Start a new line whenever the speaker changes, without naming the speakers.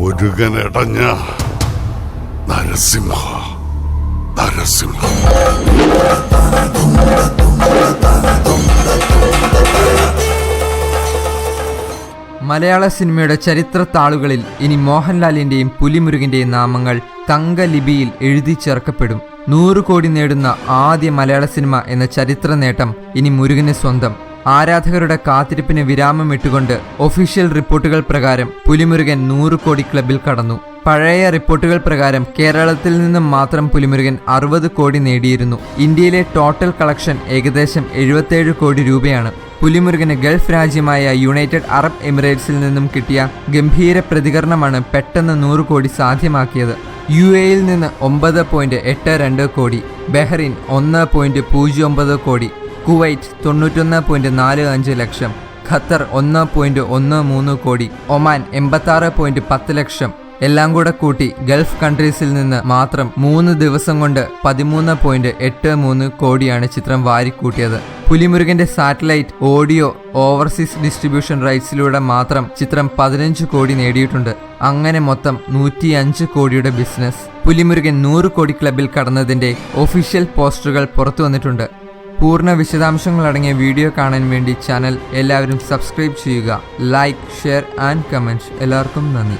മുരുകനടഞ്ഞ നരസിംഹ നരസിംഹ.
മലയാള സിനിമയുടെ ചരിത്ര താളുകളിൽ ഇനി മോഹൻലാലിന്റെയും പുലിമുരുകന്റെയും നാമങ്ങൾ തങ്കലിപിയിൽ എഴുതി ചേർക്കപ്പെടും. നൂറ് കോടി നേടുന്ന ആദ്യ മലയാള സിനിമ എന്ന ചരിത്ര നേട്ടം ഇനി മുരുകന് സ്വന്തം. ആരാധകരുടെ കാത്തിരിപ്പിന് വിരാമം ഇട്ടുകൊണ്ട് ഒഫീഷ്യൽ റിപ്പോർട്ടുകൾ പ്രകാരം പുലിമുരുകൻ നൂറ് കോടി ക്ലബിൽ കടന്നു. പഴയ റിപ്പോർട്ടുകൾ പ്രകാരം കേരളത്തിൽ നിന്നും മാത്രം പുലിമുരുകൻ അറുപത് കോടി നേടിയിരുന്നു. ഇന്ത്യയിലെ ടോട്ടൽ കളക്ഷൻ ഏകദേശം എഴുപത്തേഴ് കോടി രൂപയാണ്. പുലിമുരുകന് ഗൾഫ് രാജ്യമായ യുണൈറ്റഡ് അറബ് എമിറേറ്റ്സിൽ നിന്നും കിട്ടിയ ഗംഭീര പ്രതികരണമാണ് പെട്ടെന്ന് നൂറ് കോടി സാധ്യമാക്കിയത്. യു എയിൽ നിന്ന് ഒമ്പത് പോയിന്റ് എട്ട് രണ്ട് കോടി ബഹ്റിൻ ഒന്ന് പോയിന്റ് പൂജ്യം ഒമ്പത് കോടി കുവൈറ്റ് തൊണ്ണൂറ്റൊന്ന് പോയിന്റ് നാല് അഞ്ച് ലക്ഷം ഖത്തർ ഒന്ന് പോയിന്റ് ഒന്ന് മൂന്ന് കോടി ഒമാൻ എൺപത്താറ് പോയിന്റ് പത്ത് ലക്ഷം. എല്ലാം കൂടെ കൂട്ടി ഗൾഫ് കൺട്രീസിൽ നിന്ന് മാത്രം മൂന്ന് ദിവസം കൊണ്ട് പതിമൂന്ന് പോയിന്റ് എട്ട് മൂന്ന് കോടിയാണ് ചിത്രം വാരിക്കൂട്ടിയത്. പുലിമുരുകന്റെ സാറ്റലൈറ്റ് ഓഡിയോ ഓവർസീസ് ഡിസ്ട്രിബ്യൂഷൻ റൈറ്റ്സിലൂടെ മാത്രം ചിത്രം പതിനഞ്ച് കോടി നേടിയിട്ടുണ്ട്. അങ്ങനെ മൊത്തം നൂറ്റി അഞ്ച് കോടിയുടെ ബിസിനസ്. പുലിമുരുകൻ നൂറ് കോടി ക്ലബിൽ കടന്നതിന്റെ ഒഫീഷ്യൽ പോസ്റ്ററുകൾ പുറത്തു വന്നിട്ടുണ്ട്. പൂർണ വിശദാംശങ്ങളടങ്ങിയ വീഡിയോ കാണാൻ വേണ്ടി ചാനൽ എല്ലാവരും സബ്സ്ക്രൈബ് ചെയ്യുക. ലൈക്ക് ഷെയർ ആൻഡ് കമന്റ് എല്ലാവർക്കും നന്ദി.